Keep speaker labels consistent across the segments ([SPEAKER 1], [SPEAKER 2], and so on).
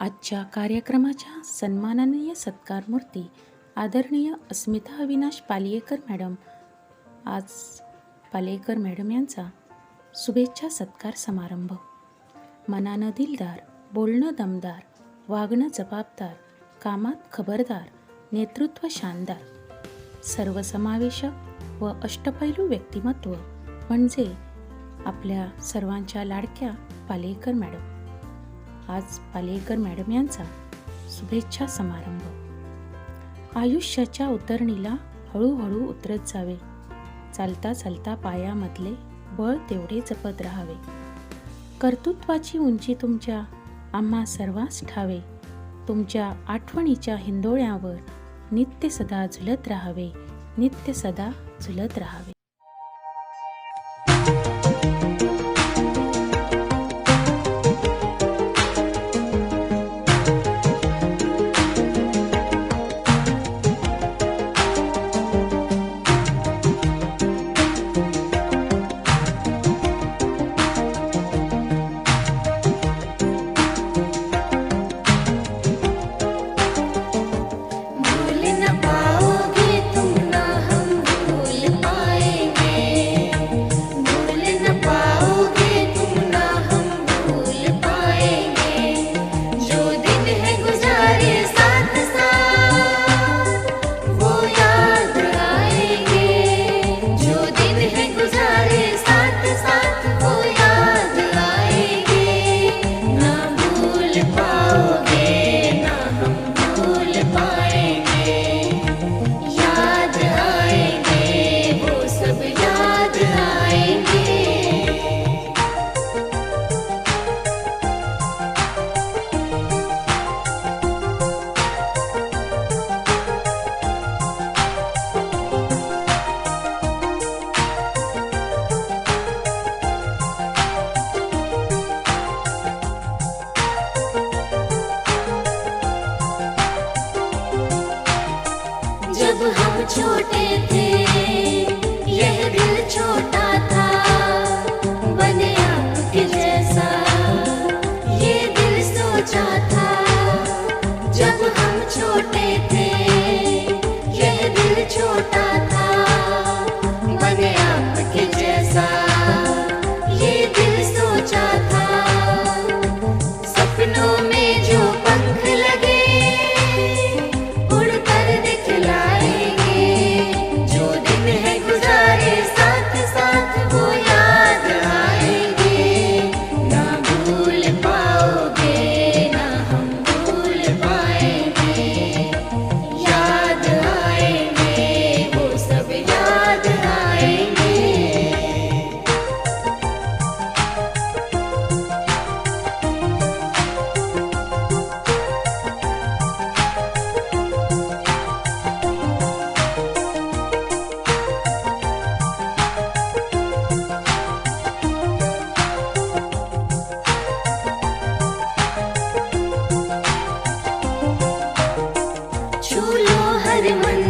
[SPEAKER 1] आजच्या कार्यक्रमाच्या सन्माननीय सत्कारमूर्ती आदरणीय अस्मिता अविनाश पालियेकर मॅडम. आज पालेकर मॅडम यांचा शुभेच्छा सत्कार समारंभ. मनानं दिलदार बोलणं दमदार वागणं जबाबदार कामात खबरदार नेतृत्व शानदार. सर्वसमावेशक व अष्टपैलू व्यक्तिमत्व म्हणजे आपल्या सर्वांच्या लाडक्या पालेकर मॅडम. आज पालेकर मॅडम यांचा शुभेच्छा समारंभ. आयुष्याच्या उतरणीला हळूहळू उतरत जावे. चालता चालता पायामधले बळ तेवढे जपत राहावे. कर्तृत्वाची उंची तुमच्या आम्हा सर्वांस ठावे. तुमच्या आठवणीच्या हिंदोळ्यावर नित्य सदा झुलत राहावे. नित्य सदा झुलत राहावे.
[SPEAKER 2] छोटे थे यह दिल छोटा था बने आपके जैसा। ये दिल सोचा था जब हम छोटे थे
[SPEAKER 1] मन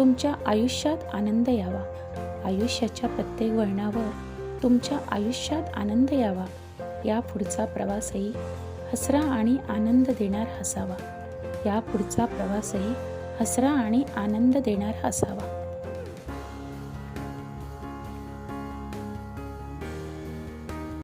[SPEAKER 1] तुमच्या आयुष्यात आनंद यावा. आयुष्याच्या प्रत्येक वळणावर तुमच्या आयुष्यात आनंद यावा. या पुढचा प्रवासही हसरा आणि आनंद देणार असावा या पुढचा प्रवासही हसरा आणि आनंद देणार असावा